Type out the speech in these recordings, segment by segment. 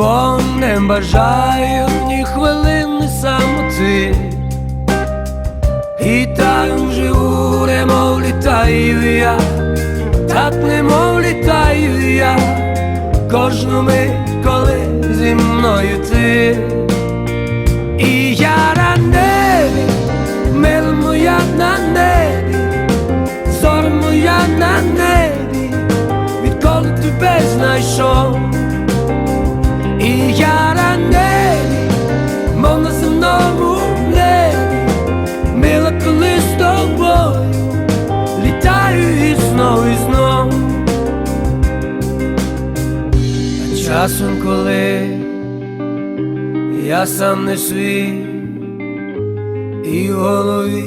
бо не бажаю ні хвилини самоти, і так живу, немов літаю я, так немов літаю я, кожну мить, коли зі мною ти. І я на небі, мила моя на небі, зоря моя на небі, відколи тебе знайшов. Часом, коли я сам не свій, і в голові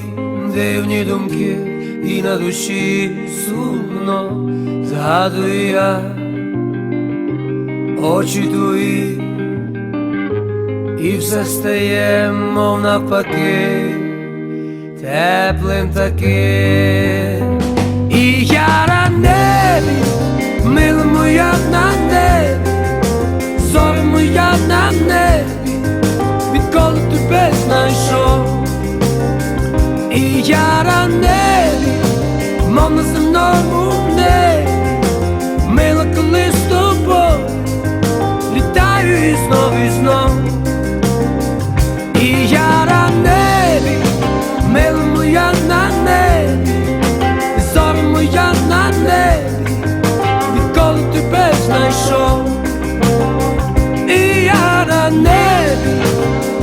дивні думки, і на душі сумно згадую я очі твої, і все стає, мов навпаки, теплим таким. І я на земному небі, мила, коли з тобою, літаю і знов, і знов. І я на небі, мила моя на небі, зоря моя на небі, відколи тебе знайшов. І я на небі,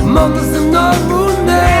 мов на земному небі,